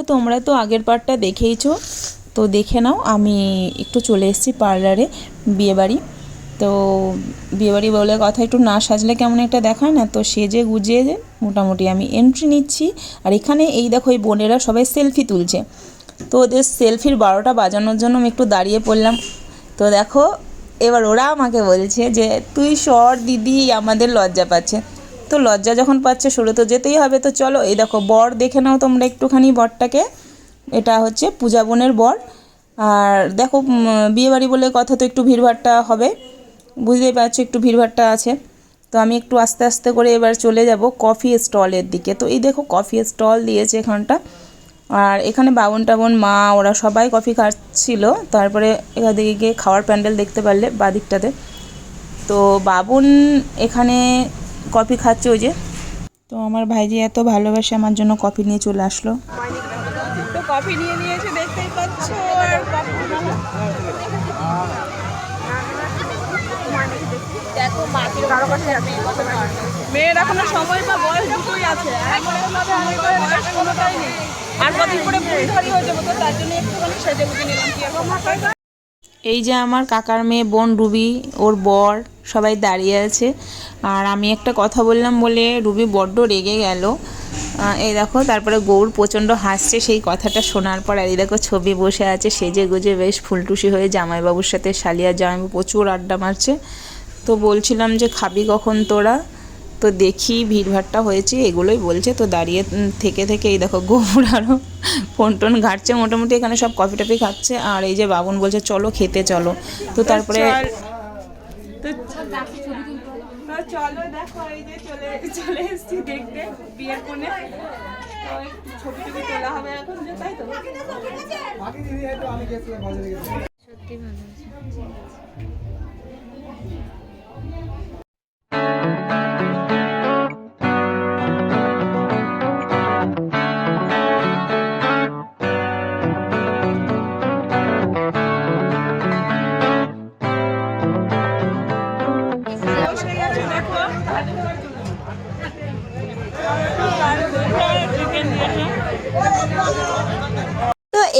তো তোমরা তো আগের পার্টটা দেখেইছো। তো দেখে নাও, আমি একটু চলে এসেছি পার্লারে, বিয়েবাড়ি। তো বিয়েবাড়ি বলে কথা একটু না সাজলে কেমন একটা দেখায় না? তো সেজে গুজিয়ে মোটামুটি আমি এন্ট্রি নিচ্ছি। আর এখানে এই দেখো, এই বোনেরা সবাই সেলফি তুলছে। তো ওদের সেলফির বারোটা বাজানোর জন্য আমি একটু দাঁড়িয়ে পড়লাম। তো দেখো, এবার ওরা আমাকে বলছে যে, তুই সর দিদি, আমাদের লজ্জা পাচ্ছে। তো লজ্জা যখন পাচ্ছে, শুরু তো যেতেই হবে। তো চলো, এই দেখো, বর দেখে নাও তোমরা একটুখানি বরটাকে। এটা হচ্ছে পূজা বোনের বর। আর দেখো বিয়েবাড়ি বলে কথা তো একটু ভিড়ভাট্টা হবে। বুঝতেই পারছ, একটু ভিড়ভাট্টা আছে। তো আমি একটু আস্তে আস্তে করে এবার চলে যাব কফি স্টলের দিকে। তো এই দেখো, কফি স্টল দিয়েছে এখানটা। আর এখানে বাবন টাবন, মা, ওরা সবাই কফি খাচ্ছিল। তারপরে এখান থেকে গিয়ে খাওয়ার প্যান্ডেল দেখতে পারলে বাদিকটাতে তো বাবুন এখানে কফি খাচ্ছে ওই যে। তো আমার ভাইজি এত ভালোবাসে আমার জন্য কফি নিয়ে চলে আসলো। তো কফি নিয়ে নিয়েছে, দেখতেই পাচ্ছ, আর সময় করে তার জন্য সেজে এই যে আমার কাকার মেয়ে বোন রুবি, ওর বর সবাই দাঁড়িয়ে আছে। আর আমি একটা কথা বললাম বলে রুবি বড্ড রেগে গেল। এই দেখো, তারপরে গৌর প্রচণ্ড হাসছে সেই কথাটা শোনার পর, আর এই দেখো ছবি বসে আছে, সেজে গুজে বেশ ফুলটুসি হয়ে জামাইবাবুর সাথে শালিয়া জামাইবাবু প্রচুর আড্ডা মারছে। তো বলছিলাম যে, খাবি কখন তোরা? তো দেখি ভিড়ভাট্টা হয়েছে, এগুলোই বলছে, তো দাঁড়িয়ে থেকে থেকে এই দেখো গোবর আরও ফোন টোন ঘাটছে মোটামুটি এখানে সব কফি টফি খাচ্ছে। আর এই যে বাবুন বলছে চলো খেতে চলো। তো তারপরে তো চলো দেখো এই যে চলে চলে এসেছি দেখতে বিয়ের কোণে। ছবি টবি তোলা হবে এখন তাই তো? বসে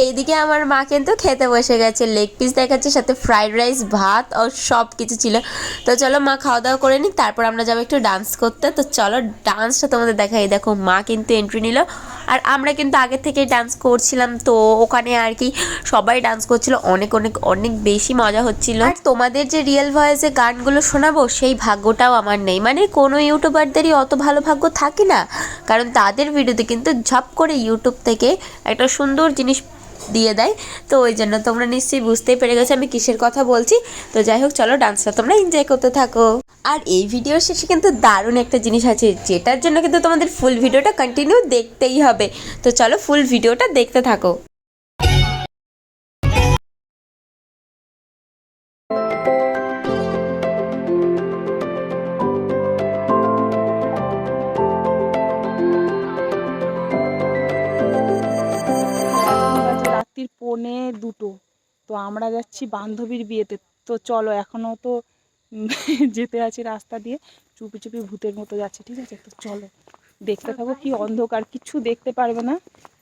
এইদিকে আমার মা কিন্তু খেতে বসে গেছে লেগ পিস দেখাচ্ছে, সাথে ফ্রাইড রাইস ভাত ও সব কিছু ছিল। তো চলো মা খাওয়া দাওয়া করে নিই তারপর আমরা যাব একটু ডান্স করতে। তো চলো ডান্সটা তোমাদের দেখাই। দেখো মা কিন্তু এন্ট্রি নিল, আর আমরা কিন্তু আগে থেকেই ডান্স করছিলাম। তো ওখানে আর কি সবাই ডান্স করছিল, অনেক অনেক অনেক বেশি মজা হচ্ছিল। আর তোমাদের যে রিয়েল ভয়েসে গানগুলো শোনাবো, সেই ভাগ্যটাও আমার নেই। মানে কোনো ইউটিউবারদেরই অত ভালো ভাগ্য থাকে না। কারণ তাদের ভিডিওতে কিন্তু ঝপ করে ইউটিউব থেকে একটা সুন্দর জিনিস দিয়ে দেয়। তো ওই জন্য তোমরা নিশ্চয়ই বুঝতেই পেরে গেছো আমি কিসের কথা বলছি। তো যাই হোক, চলো ডান্সটা তোমরা এনজয় করতে থাকো। আর এই ভিডিওর শেষে কিন্তু দারুণ একটা জিনিস আছে, যেটার জন্য কিন্তু তোমাদের ফুল ভিডিওটা কন্টিনিউ দেখতেই হবে। তো চলো ফুল ভিডিওটা দেখতে থাকো। রাত্রির পৌনে দুটো। তো আমরা যাচ্ছি বান্ধবীর বিয়েতে। তো চলো, এখনও তো যেতে আছি রাস্তা দিয়ে। চুপি চুপি ভূতের মতো যাচ্ছে, ঠিক আছে? তো চলো, দেখতে থাকো কি অন্ধকার, কিছু দেখতে পারবে না,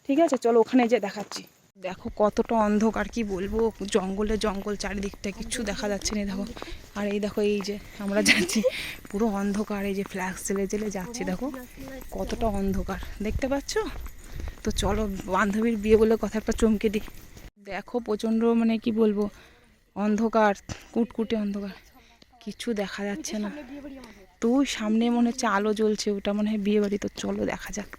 ঠিক আছে? চলো, ওখানে যে দেখাচ্ছি। দেখো কতটা অন্ধকার, কি বলব? জঙ্গলে জঙ্গল, চারিদিকটা কিছু দেখা যাচ্ছে না, দেখো। আর এই দেখো, এই যে আমরা যাচ্ছি, পুরো অন্ধকার, এই যে ফ্ল্যাক্স জেলে জেলে যাচ্ছি, দেখো। কতটা অন্ধকার, দেখতে পাচ্ছ? তো চলো, বান্ধবীর বিয়ে বলে কথা একটা চমকে দিই। দেখো প্রচণ্ড মানে কি বলব, অন্ধকার, কুটকুটে অন্ধকার। কিছু দেখা যাচ্ছে না। তো সামনে মনে হচ্ছে আলো জ্বলছে, ওটা মনে হয় বিয়ে বাড়ি, তো চলো দেখা যাক।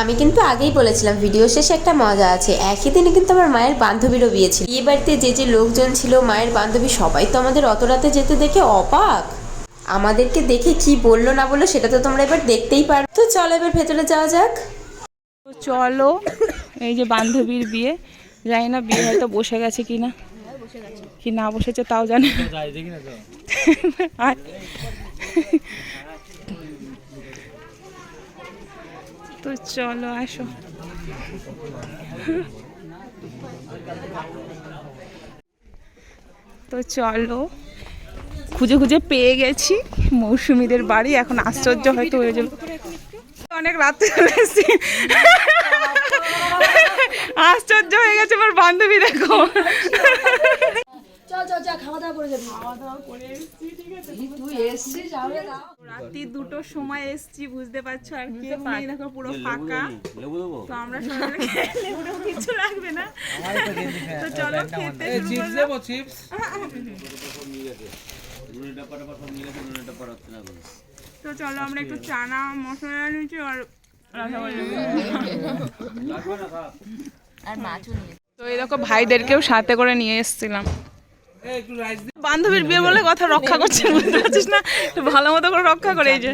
আমি কিন্তু আগেই বলেছিলাম ভিডিও শেষে একটা মজা আছে। একই দিনে কিন্তু আমার মায়ের বান্ধবীরও বিয়ে ছিল। বিয়ে বাড়িতে যে যে লোকজন ছিল, মায়ের বান্ধবী সবাই তো আমাদের অত রাতে যেতে দেখে অবাক। আমাদেরকে দেখে কি বলল না বলল, সেটা তো তোমরা এবার দেখতেই পারো। তো চলো এবার ভেতরে যাওয়া যাক। চলো, এই যে বান্ধবীর বিয়ে। জানি না বিয়ে হয়তো বসে গেছে কি না। কি না বসেছে তাও জানি। তো চলো, আসো। তো চলো, খুঁজে খুঁজে পেয়ে গেছি। মৌসুমীদের বাড়ি, এখন আশ্চর্য হয়তো হয়ে যাবে। অনেক রাত্রে চলে আশ্চর্য হয়ে গেছে আমার বান্ধবী দেখো। রাত্রি দুটোর সময় এসছি বুঝতে পারছ? আর নেই দেখো পুরো ফাঁকা। তো আমরা কিছু লাগবে না। তো চলো খেতে শুরু করলাম। তো চলো আমরা একটু চানা মশলা নিয়েছি আর তো এই দেখো ভাইদেরকেও সাথে করে নিয়ে এসেছিলাম। বান্ধবীর বিয়ে বলে কথা রক্ষা করছে বুঝতে পারছিস না? ভালো মতো করে রক্ষা করে এই যে।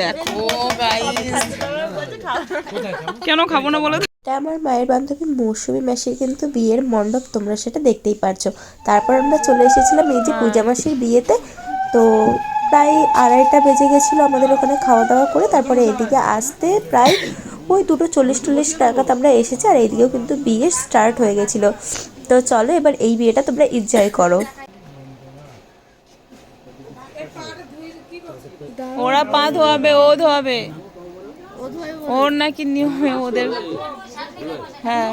দেখো কেন খাব না বলো আমার মায়ের বান্ধবী মৌসুমি মাসির কিন্তু বিয়ের মণ্ডপ তোমরা সেটা দেখতেই পারছ। তারপর আমরা চলে এসেছিলাম এই যে পূজা মাসির বিয়েতে। তো প্রায় আড়াইটা বেজে গেছিল আমাদের ওখানে খাওয়া দাওয়া করে তারপরে এদিকে আসতে প্রায় ওই দুটো চল্লিশ টল্লিশ নাগাদ আমরা এসেছি আর এইদিকেও কিন্তু বিয়ে স্টার্ট হয়ে গেছিল। তো চলো এবার এই বিয়েটা তোমরা এনজয় করো। ওরা পা ধোয়াবে ও ধোয়াবে। ওর নাকি নিয়মে ওদের। হ্যাঁ।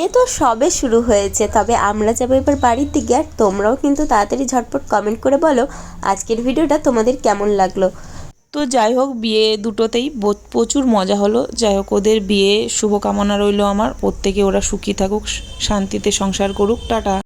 বিয়ে তো সবে শুরু হয়েছে, তবে আমরা যাব এবার বাড়ির দিকে আর তোমরাও কিন্তু তাড়াতাড়ি ঝটপট কমেন্ট করে বলো আজকের ভিডিওটা তোমাদের কেমন লাগল। তো যাই হোক, বিয়ে দুটোতেই প্রচুর মজা হলো। যাই হোক, ওদের বিয়ে শুভকামনা রইল আমার। প্রত্যেকে ওরা সুখী থাকুক, শান্তিতে সংসার করুক। টাটা।